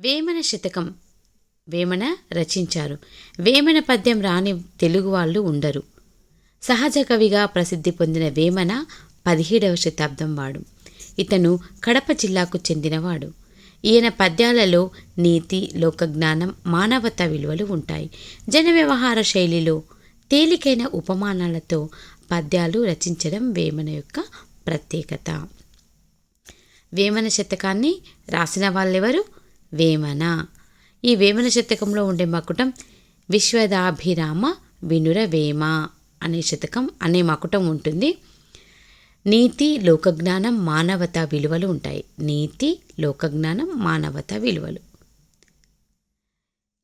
వేమన శతకం. వేమన రచించారు. వేమన పద్యం రాని తెలుగు వాళ్ళు ఉండరు. సహజ కవిగా ప్రసిద్ధి పొందిన వేమన పదిహేడవ శతాబ్దం వాడు. ఇతను కడప జిల్లాకు చెందినవాడు. ఈయన పద్యాలలో నీతి లోకజ్ఞానం మానవత విలువలు ఉంటాయి. జన వ్యవహార శైలిలో తేలికైన ఉపమానాలతో పద్యాలు రచించడం వేమన యొక్క ప్రత్యేకత. వేమన శతకాన్ని రాసిన వాళ్ళెవరు? వేమన. ఈ వేమన శతకంలో ఉండే మకుటం విశ్వదాభిరామ వినుర వేమ అనే శతకం అనే మకుటం ఉంటుంది. నీతి లోకజ్ఞానం మానవత విలువలు ఉంటాయి. నీతి లోకజ్ఞానం మానవత విలువలు.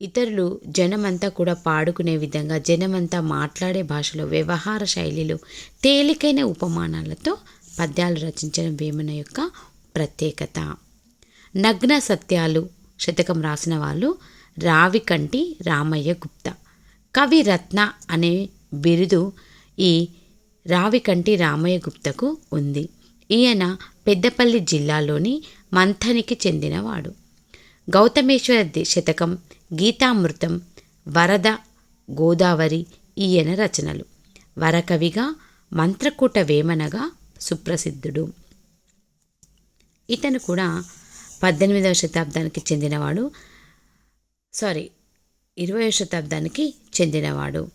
ఇతరులు జనమంతా కూడా పాడుకునే విధంగా జనమంతా మాట్లాడే భాషలో వ్యవహార శైలిలో తేలికైన ఉపమానాలతో పద్యాలు రచించడం వేమన యొక్క ప్రత్యేకత. నగ్న సత్యాలు శతకం రాసిన వాళ్ళు రావికంటి రామయ్య గుప్తా. కవి రత్న అనే బిరుదు ఈ రావికంటి రామయ్య గుప్తకు ఉంది. ఈయన పెద్దపల్లి జిల్లాలోని మంథనికి చెందినవాడు. గౌతమేశ్వర శతకం గీతామృతం వరద గోదావరి ఈయన రచనలు. వరకవిగా మంత్రకూట వేమనగా సుప్రసిద్ధుడు. ఇతను కూడా పద్దెనిమిదవ శతాబ్దానికి చెందినవాడు. సారీ ఇరవై శతాబ్దానికి చెందినవాడు.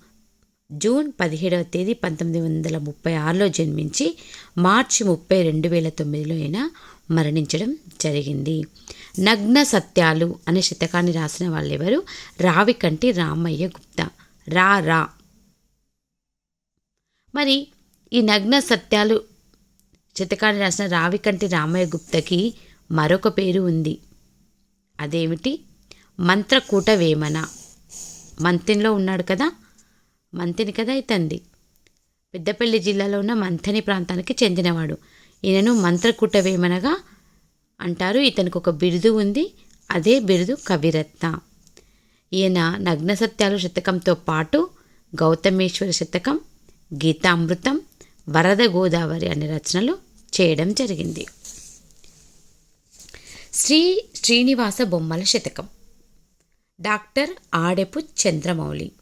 జూన్ పదిహేడవ తేదీ పంతొమ్మిది వందల ముప్పై ఆరులో జన్మించి మార్చి ముప్పై రెండు వేల తొమ్మిదిలో ఆయన మరణించడం జరిగింది. నగ్న సత్యాలు అనే శతకాన్ని రాసిన వాళ్ళెవరు? రావికంటి రామయ్య గుప్తా. రా రా. మరి ఈ నగ్న సత్యాలు శతకాన్ని రాసిన రావికంటి రామయ్య గుప్తకి మరొక పేరు ఉంది. అదేమిటి? మంత్రకూట వేమన మంతెన్లో ఉన్నాడు కదా? మంతెని కదా ఇతంది. పెద్దపల్లి జిల్లాలో ఉన్న మంథని ప్రాంతానికి చెందినవాడు. ఈయనను మంత్రకూట వేమనగా అంటారు. ఇతనికి ఒక బిరుదు ఉంది. అదే బిరుదు కవిరత్న. ఈయన నగ్న సత్యాలు శతకంతో పాటు గౌతమేశ్వర శతకం గీతామృతం వరద గోదావరి అనే రచనలు చేయడం జరిగింది. శ్రీ శ్రీనివాస బొమ్మల శతకం. డాక్టర్ ఆడెపు చంద్రమౌళి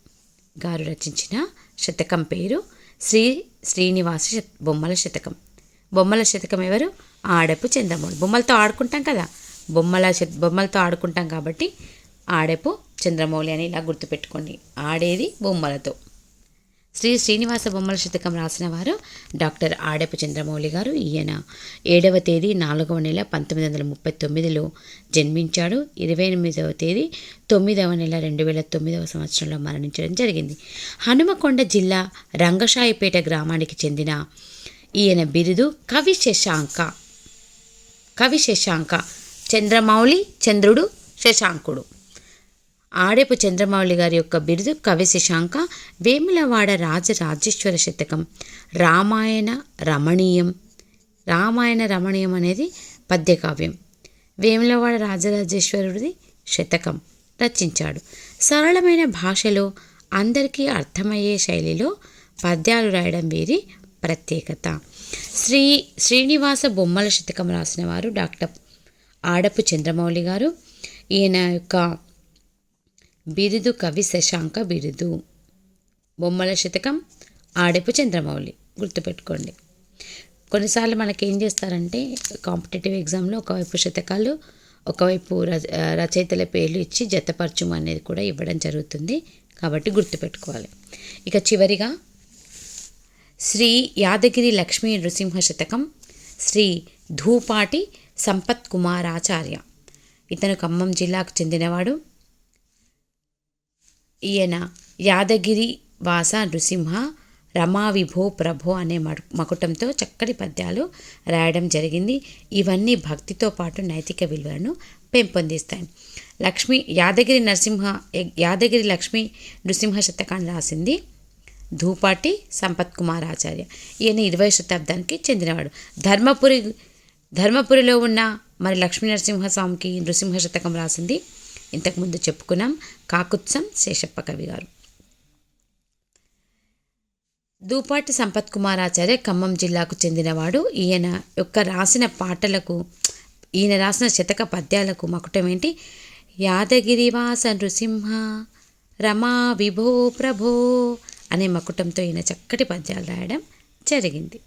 గారు రచించిన శతకం పేరు శ్రీ శ్రీనివాస బొమ్మల శతకం. బొమ్మల శతకం ఎవరు? ఆడెపు చంద్రమౌళి. బొమ్మలతో ఆడుకుంటాం కదా. బొమ్మల శత- బొమ్మలతో ఆడుకుంటాం కాబట్టి ఆడెపు చంద్రమౌళి అని ఇలా గుర్తుపెట్టుకోండి. ఆడేది బొమ్మలతో. శ్రీ శ్రీనివాస బొమ్మల శతకం రాసిన వారు డాక్టర్ ఆడెపు చంద్రమౌళి గారు. ఈయన ఏడవ తేదీ నాలుగవ నెల పంతొమ్మిది వందల ముప్పై తొమ్మిదిలో జన్మించాడు. ఇరవై ఎనిమిదవ తేదీ తొమ్మిదవ నెల రెండు వేల తొమ్మిదవ సంవత్సరంలో మరణించడం జరిగింది. హనుమకొండ జిల్లా రంగశాయిపేట గ్రామానికి చెందిన ఈయన బిరుదు కవి శశాంక. కవి శశాంక చంద్రమౌళి చంద్రుడు శశాంకుడు. ఆడేపు చంద్రమౌళి గారి యొక్క బిరుదు కవి శశాంక వేములవాడ రాజరాజేశ్వర శతకం. రామాయణ రమణీయం. రామాయణ రమణీయం అనేది పద్యకావ్యం. వేములవాడ రాజరాజేశ్వరుడిది శతకం. రచించాడు. సరళమైన భాషలో అందరికీ అర్థమయ్యే శైలిలో పద్యాలు రాయడం వీరి ప్రత్యేకత. శ్రీ శ్రీనివాస బొమ్మల శతకం రాసిన వారు డాక్టర్ ఆడపు చంద్రమౌళి గారు. ఈయన యొక్క బిరుదు కవి శశాంక బిరుదు. బొమ్మల శతకం ఆడపు చంద్రమౌళి. గుర్తుపెట్టుకోండి. కొన్నిసార్లు మనకి ఏం చేస్తారంటే కాంపిటేటివ్ ఎగ్జామ్లో ఒకవైపు శతకాలు ఒకవైపు రచ రచయితల పేర్లు ఇచ్చి జతపరచము అనేది కూడా ఇవ్వడం జరుగుతుంది. కాబట్టి గుర్తుపెట్టుకోవాలి. ఇక చివరిగా శ్రీ యాదగిరి లక్ష్మీ నృసింహ శతకం శ్రీ ధూపాటి సంపత్ కుమారాచార్య. ఇతను ఖమ్మం జిల్లాకు చెందినవాడు. ఈయన యాదగిరి వాస నృసింహ రమా విభో ప్రభో అనే మకుటంతో చక్కటి పద్యాలు రాయడం జరిగింది. ఇవన్నీ భక్తితో పాటు నైతిక విలువలను పెంపొందిస్తాయి. లక్ష్మి యాదగిరి నరసింహ యాదగిరి లక్ష్మి నృసింహ శతకాన్ని రాసింది ధూపాటి సంపత్ కుమార్ ఆచార్య. ఈయన ఇరవై శతాబ్దానికి చెందినవాడు. ధర్మపురి ధర్మపురిలో ఉన్న మరి లక్ష్మీ నరసింహస్వామికి నృసింహ శతకం రాసింది. ఇంతకుముందు చెప్పుకున్నాం కాకుత్సం శేషప్ప కవి గారు. దూపాటి సంపత్ కుమారాచార్య ఖమ్మం జిల్లాకు చెందినవాడు. ఈయన యొక్క రాసిన పాటలకు ఈయన రాసిన శతక పద్యాలకు మకుటం ఏంటి? యాదగిరివాస నృసింహ రమా విభో ప్రభో అనే మకుటంతో ఈయన చక్కటి పద్యాలు రాయడం జరిగింది.